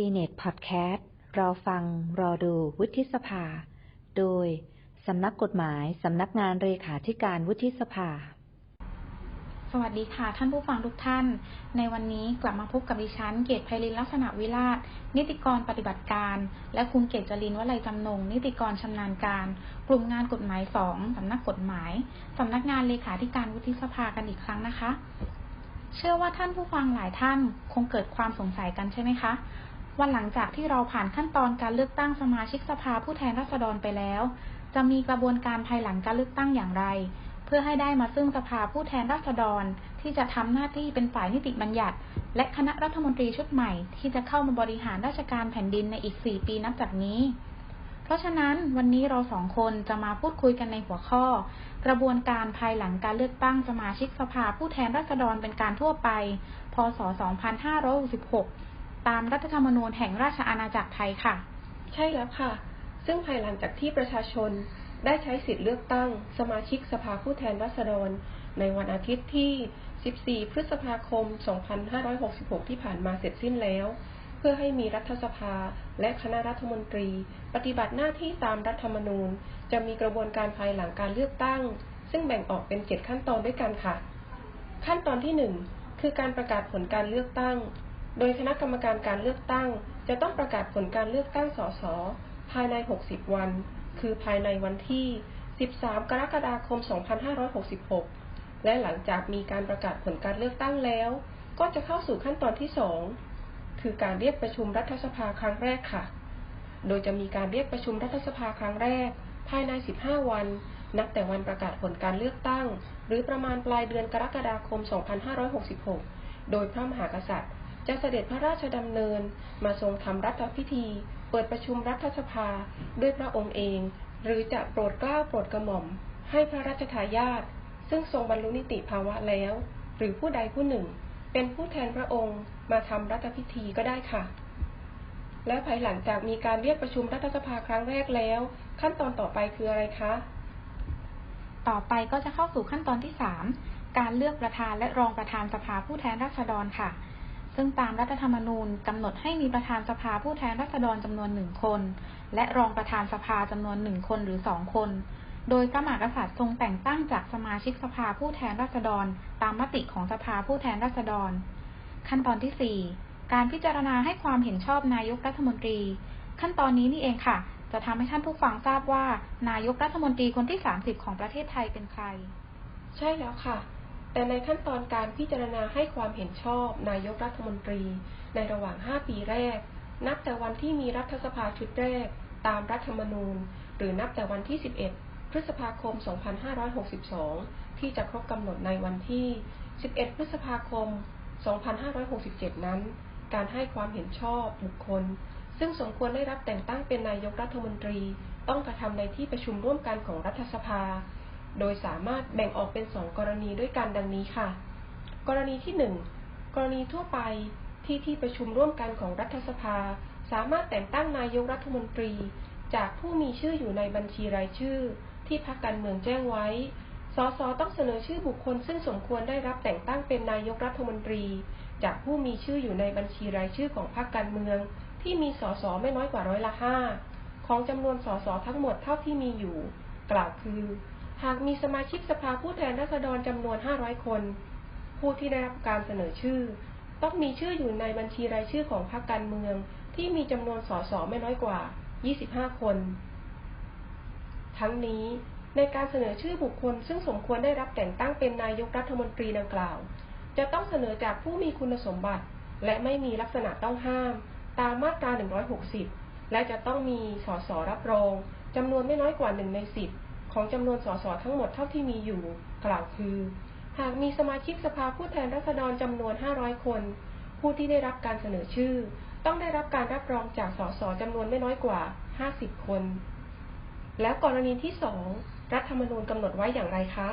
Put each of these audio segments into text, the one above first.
CNET Podcast รอฟังรอดูวุฒิสภา โดย สำนักกฎหมายสำนักงานเลขาธิการวุฒิสภา สวัสดีค่ะท่านผู้ฟังทุกท่าน ในวันนี้กลับมาพบกับดิฉัน เกตไพลินลักษณะวิราชนิติกรปฏิบัติการ และคุณเกตจรินวลัยจำนง นิติกรชำนาญการ กลุ่มงานกฎหมายสองสำนักกฎหมายสำนักงานเลขาธิการวุฒิสภากันอีกครั้งนะคะเชื่อว่าท่านผู้ฟังหลายท่านคงเกิดความสงสัยกันใช่ไหมคะ วันหลังจากที่เราผ่านขั้นตอนการเลือกตั้งสมาชิกสภาผู้แทนราษฎรไปแล้ว จะมีกระบวนการภายหลังการเลือกตั้งอย่างไร เพื่อให้ได้มาซึ่งสภาผู้แทนราษฎร ที่จะทำหน้าที่เป็นฝ่ายนิติบัญญัติ และคณะรัฐมนตรีชุดใหม่ ที่จะเข้ามาบริหารราชการแผ่นดินในอีก 4 ปีนับจากนี้ เพราะฉะนั้นวันนี้เราสองคนจะมาพูดคุยกันในหัวข้อ กระบวนการภายหลังการเลือกตั้งสมาชิกสภาผู้แทนราษฎรเป็นการทั่วไป พศ 2566 ตามรัฐธรรมนูญแห่งราชอาณาจักรไทยค่ะ ใช่แล้วค่ะ ซึ่งภายหลังจากที่ประชาชนได้ใช้สิทธิ์เลือกตั้ง สมาชิกสภาผู้แทนราษฎร ในวันอาทิตย์ที่ 14 พฤษภาคม 2566 ที่ผ่านมาเสร็จสิ้นแล้ว เพื่อให้มีรัฐสภาและคณะรัฐมนตรี ปฏิบัติหน้าที่ตามรัฐธรรมนูญ จะมีกระบวนการภายหลังการเลือกตั้ง ซึ่งแบ่งออกเป็น 7 ขั้นตอนด้วยกันค่ะ ขั้นตอนที่ 1 คือการประกาศผลการเลือกตั้ง โดยคณะกรรมการการเลือกตั้ง จะต้องประกาศผลการเลือกตั้งสส ภายใน 60 วัน คือภายในวันที่ 13 กรกฎาคม 2566 และหลังจากมีการประกาศผลการเลือกตั้งแล้ว ก็จะเข้าสู่ขั้นตอนที่ 2 คือการเรียกประชุมรัฐสภาครั้งแรกค่ะ โดยจะมีการเรียกประชุมรัฐสภาครั้งแรก ภายใน 15 วัน นับแต่วันประกาศผลการเลือกตั้ง หรือประมาณปลายเดือนกรกฎาคม 2566 โดยพระมหากษัตริย์ จะเสด็จพระราชดำเนินมาทรงทำรัฐพิธี เปิดประชุมรัฐสภาด้วยพระองค์เอง หรือจะโปรดเกล้าโปรดกระหม่อม ให้พระราชทายาทซึ่งทรงบรรลุนิติภาวะแล้ว หรือผู้ใดผู้หนึ่ง เป็นผู้แทนพระองค์มาทำรัฐพิธีก็ได้ค่ะ และภายหลังจากมีการเรียกประชุมรัฐสภาครั้งแรกแล้ว ขั้นตอนต่อไปคืออะไรคะ ต่อไปก็จะเข้าสู่ขั้นตอนที่3การเลือกประธานและรองประธานสภาผู้แทนราษฎรค่ะ ซึ่งตามรัฐธรรมนูญกำหนดให้มีประธานสภาผู้แทนราษฎรจำนวนหนึ่งคน และรองประธานสภาจำนวนหนึ่งคนหรือสองคน โดยพระมหากษัตริย์ทรงแต่งตั้งจากสมาชิกสภาผู้แทนราษฎร ตามมติของสภาผู้แทนราษฎร ขั้นตอนที่ 4 การพิจารณาให้ความเห็นชอบนายกรัฐมนตรี ขั้นตอนนี้นี่เองค่ะ จะทำให้ท่านผู้ฟังทราบว่า นายกรัฐมนตรีคนที่ 30 ของประเทศไทยเป็นใคร ใช่แล้วค่ะ แต่ในขั้นตอนการพิจารณาให้ความเห็นชอบนายกรัฐมนตรี ในระหว่าง 5 ปีแรก นับแต่วันที่มีรัฐสภาชุดแรก ตามรัฐธรรมนูญ หรือนับแต่วันที่ 11 พฤษภาคม 2562 ที่จะครบกำหนดในวันที่ 11 พฤษภาคม 2567 นั้น การให้ความเห็นชอบบุคคล ซึ่งสมควรได้รับแต่งตั้งเป็นนายกรัฐมนตรี ต้องกระทำในที่ประชุมร่วมกันของรัฐสภา โดยสามารถแบ่งออกเป็นสองกรณีด้วยกันดังนี้ค่ะ กรณีที่ 1 กรณีทั่วไปที่ที่ประชุมร่วมกันของรัฐสภา สามารถแต่งตั้งนายกรัฐมนตรี จากผู้มีชื่ออยู่ในบัญชีรายชื่อ ที่พรรคการเมืองแจ้งไว้ สสต้องเสนอชื่อบุคคลซึ่งสมควรได้รับแต่งตั้งเป็นนายกรัฐมนตรี จากผู้มีชื่ออยู่ในบัญชีรายชื่อของพรรคการเมือง ที่มีสสไม่น้อยกว่าร้อยละห้าของจำนวนสสทั้งหมดเท่าที่มีอยู่ กล่าวคือ หากมีสมาชิกสภาผู้แทนราษฎรจำนวน 500 คน ผู้ที่ได้รับการเสนอชื่อ ต้องมีชื่ออยู่ในบัญชีรายชื่อของพรรคการเมือง ที่มีจำนวนสสไม่น้อยกว่า 25 คน ทั้งนี้ในการเสนอชื่อบุคคลซึ่งสมควรได้รับแต่งตั้งเป็นนายกรัฐมนตรีดังกล่าว จะต้องเสนอจากผู้มีคุณสมบัติ และไม่มีลักษณะต้องห้าม ตามมาตรา 160 และจะต้องมีสสรับรองจำนวนไม่น้อยกว่า1ใน10 ของจำนวนสสทั้งหมดเท่าที่มีอยู่ กล่าวคือ หากมีสมาชิกสภาผู้แทนราษฎรจำนวน 500 คน ผู้ที่ได้รับการเสนอชื่อ ต้องได้รับการรับรองจากสสจำนวนไม่น้อยกว่า 50 คน แล้วกรณีที่2รัฐธรรมนูญกำหนดไว้อย่างไรคะ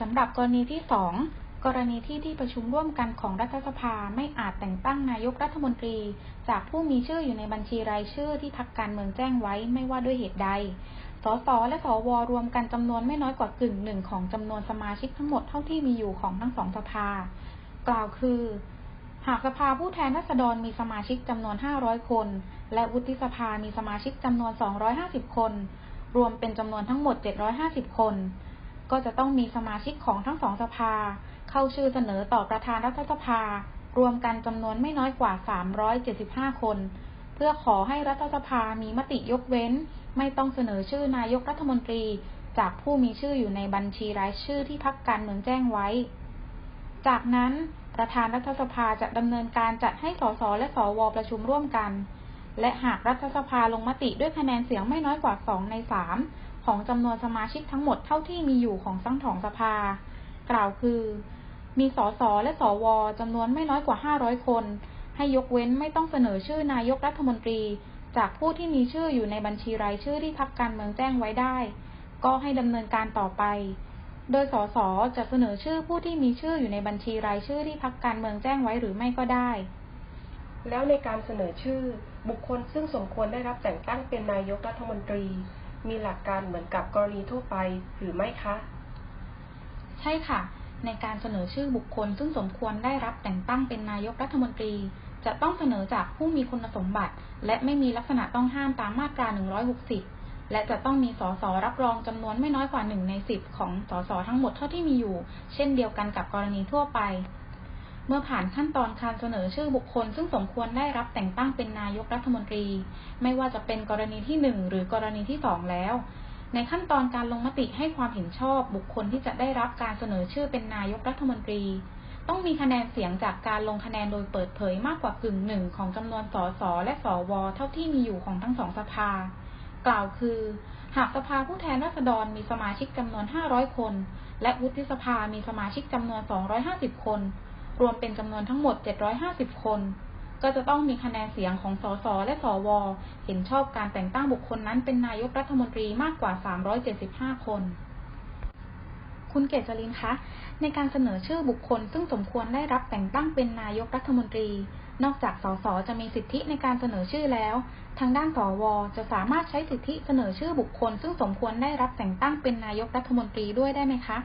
สำหรับกรณีที่2กรณีที่ที่ประชุมร่วมกันของรัฐสภาไม่อาจแต่งตั้งนายกรัฐมนตรี จากผู้มีชื่ออยู่ในบัญชีรายชื่อที่พรรคการเมืองแจ้งไว้ไม่ว่าด้วยเหตุใด สส และสว รวมกันจำนวนไม่น้อยกว่ากึ่งหนึ่งของจำนวนสมาชิกทั้งหมดเท่าที่มีอยู่ของทั้งสองสภา กล่าวคือ หากสภาผู้แทนราษฎรมีสมาชิกจำนวน 500 คน และวุฒิสภามีสมาชิกจำนวน 250 คน รวมเป็นจำนวนทั้งหมด 750 คน ก็จะต้องมีสมาชิกของทั้งสองสภา เข้าชื่อเสนอต่อประธานรัฐสภา รวมกันจำนวนไม่น้อยกว่า 375 คน เพื่อขอให้รัฐสภามีมติยกเว้น ไม่ต้องเสนอชื่อนายกรัฐมนตรี จากผู้มีชื่ออยู่ในบัญชีรายชื่อที่พักการเมืองแจ้งไว้ จากนั้นประธานรัฐสภาจะดำเนินการจัดให้สสและสวประชุมร่วมกัน และหากรัฐสภาลงมติด้วยคะแนนเสียงไม่น้อยกว่า 2 ใน 3 ของจำนวนสมาชิกทั้งหมดเท่าที่มีอยู่ของทั้งสองสภา กล่าวคือ มีสสและสวจำนวนไม่น้อยกว่า 500 คน ให้ยกเว้นไม่ต้องเสนอชื่อนายกรัฐมนตรี จากผู้ที่มีชื่ออยู่ในบัญชีรายชื่อที่พักการเมืองแจ้งไว้ได้ ก็ให้ดำเนินการต่อไป โดยสสจะเสนอชื่อผู้ที่มีชื่ออยู่ในบัญชีรายชื่อที่พักการเมืองแจ้งไว้หรือไม่ก็ได้ แล้วในการเสนอชื่อ บุคคลซึ่งสมควรได้รับแต่งตั้งเป็นนายกรัฐมนตรี มีหลักการเหมือนกับกรณีทั่วไปหรือไม่คะ ใช่ค่ะ ในการเสนอชื่อบุคคลซึ่งสมควรได้รับแต่งตั้งเป็นนายกรัฐมนตรี จะต้องเสนอจากผู้มีคุณสมบัติ และไม่มีลักษณะต้องห้ามตามมาตรา 160 และจะต้องมีสสรับรองจำนวนไม่น้อยกว่า1ใน10ของสสทั้งหมดเท่าที่มีอยู่ เช่นเดียวกันกับกรณีทั่วไป เมื่อผ่านขั้นตอนการเสนอชื่อบุคคล ซึ่งสมควรได้รับแต่งตั้งเป็นนายกรัฐมนตรี ไม่ว่าจะเป็นกรณีที่1หรือกรณีที่2แล้วในขั้นตอนการลงมติให้ความเห็นชอบบุคคลที่จะได้รับการเสนอชื่อเป็นนายกรัฐมนตรี ต้องมีคะแนนเสียงจากการลงคะแนนโดยเปิดเผยมากกว่ากึ่งหนึ่งของจำนวนสสและสวเท่าที่มีอยู่ของทั้งสองสภา กล่าวคือ หากสภาผู้แทนราษฎรมีสมาชิกจำนวน 500 คน และวุฒิสภามีสมาชิกจำนวน 250 คน รวมเป็นจำนวนทั้งหมด 750 คน ก็จะต้องมีคะแนนเสียงของสสและสว เห็นชอบการแต่งตั้งบุคคลนั้นเป็นนายกรัฐมนตรีมากกว่า 375 คน คุณเกษรินคะในการเสนอชื่อบุคคล ซึ่งสมควรได้รับแต่งตั้งเป็นนายกรัฐมนตรี นอกจากสสจะมีสิทธิในการเสนอชื่อแล้ว ทางด้านสวจะสามารถใช้สิทธิเสนอชื่อบุคคล ซึ่งสมควรได้รับแต่งตั้งเป็นนายกรัฐมนตรีด้วยได้ไหมคะ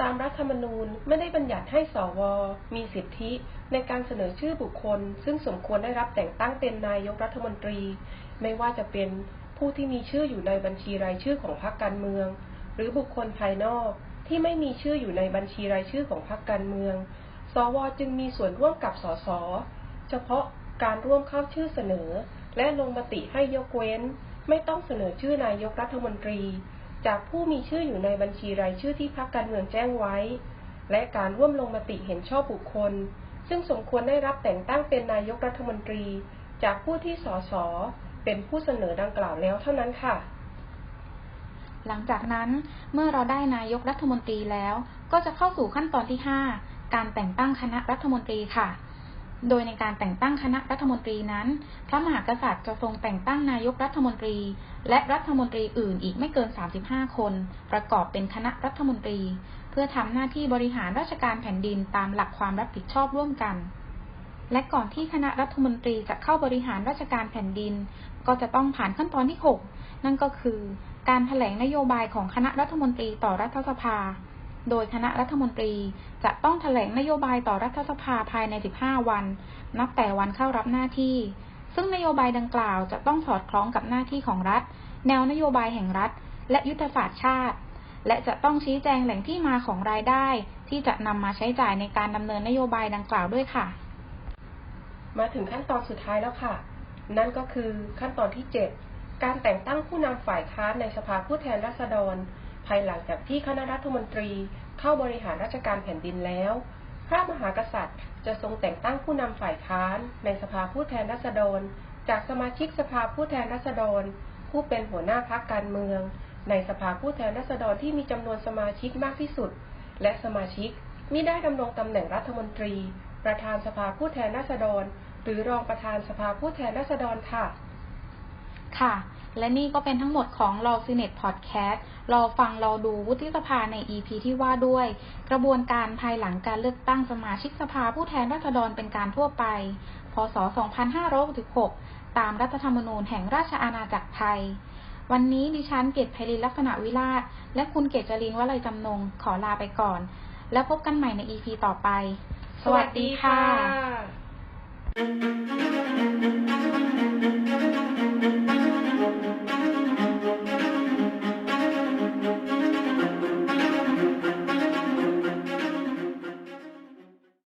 ตามรัฐธรรมนูญไม่ได้บัญญัติให้สว มีสิทธิในการเสนอชื่อบุคคล ซึ่งสมควรได้รับแต่งตั้งเป็นนายกรัฐมนตรี ไม่ว่าจะเป็นผู้ที่มีชื่ออยู่ในบัญชีรายชื่อของพรรคการเมือง หรือบุคคลภายนอก ที่ไม่มีชื่ออยู่ในบัญชีรายชื่อของพรรคการเมือง สวจึงมีส่วนร่วมกับสส เฉพาะการร่วมเข้าชื่อเสนอ และลงมติให้ยกเว้น ไม่ต้องเสนอชื่อนายกรัฐมนตรี จากผู้มีชื่ออยู่ในบัญชีรายชื่อที่พรรคการเมืองแจ้งไว้ และการร่วมลงมติเห็นชอบบุคคล ซึ่งสมควรได้รับแต่งตั้งเป็นนายกรัฐมนตรี จากผู้ที่สสเป็นผู้เสนอดังกล่าวแล้วเท่านั้นค่ะ หลังจากนั้นเมื่อเราได้นายกรัฐมนตรีแล้ว ก็จะเข้าสู่ขั้นตอนที่ 5 การแต่งตั้งคณะรัฐมนตรีค่ะ โดยในการแต่งตั้งคณะรัฐมนตรีนั้น พระมหากษัตริย์จะทรงแต่งตั้งนายกรัฐมนตรี และรัฐมนตรีอื่นอีกไม่เกิน 35 คน ประกอบเป็นคณะรัฐมนตรี เพื่อทำหน้าที่บริหารราชการแผ่นดินตามหลักความรับผิดชอบร่วมกันและก่อนที่คณะรัฐมนตรีจะเข้าบริหารราชการแผ่นดิน ก็จะต้องผ่านขั้นตอนที่ 6 นั่นก็คือ การแถลงนโยบายของคณะรัฐมนตรีต่อรัฐสภา โดยคณะรัฐมนตรีจะต้องแถลงนโยบายต่อรัฐสภาภายใน 15 วัน นับแต่วันเข้ารับหน้าที่ ซึ่งนโยบายดังกล่าวจะต้องสอดคล้องกับหน้าที่ของรัฐ แนวนโยบายแห่งรัฐ และยุทธศาสตร์ชาติ และจะต้องชี้แจงแหล่งที่มาของรายได้ ที่จะนำมาใช้จ่ายในการดำเนินนโยบายดังกล่าวด้วยค่ะ มาถึงขั้นตอนสุดท้ายแล้วค่ะ นั่นก็คือขั้นตอนที่ 7 การแต่งตั้งผู้นำฝ่ายค้านในสภาผู้แทนราษฎร ภายหลังจากที่คณะรัฐมนตรีเข้าบริหารราชการแผ่นดินแล้ว พระมหากษัตริย์จะทรงแต่งตั้งผู้นำฝ่ายค้านในสภาผู้แทนราษฎร จากสมาชิกสภาผู้แทนราษฎร ผู้เป็นหัวหน้าพรรคการเมือง ในสภาผู้แทนราษฎรที่มีจำนวนสมาชิกมากที่สุด และสมาชิกมิได้ดำรงตำแหน่งรัฐมนตรี ประธานสภาผู้แทนราษฎร หรือรองประธานสภาผู้แทนราษฎรค่ะ ค่ะ และนี่ก็เป็นทั้งหมดของราซีเนตพอดแคสต์ราฟังราดูวุฒิสภาใน EP ที่ว่าด้วย กระบวนการภายหลังการเลือกตั้งสมาชิกสภาผู้แทนราษฎรเป็นการทั่วไป พศ 2566 ตามรัฐธรรมนูญแห่งราชอาณาจักรไทย วันนี้ดิฉันเกตไพลินลักษณะวิราช และคุณเกตจรินวลัยจำนงขอลาไปก่อน แล้วพบกันใหม่ใน EP ต่อไป สวัสดีค่ะ thank you.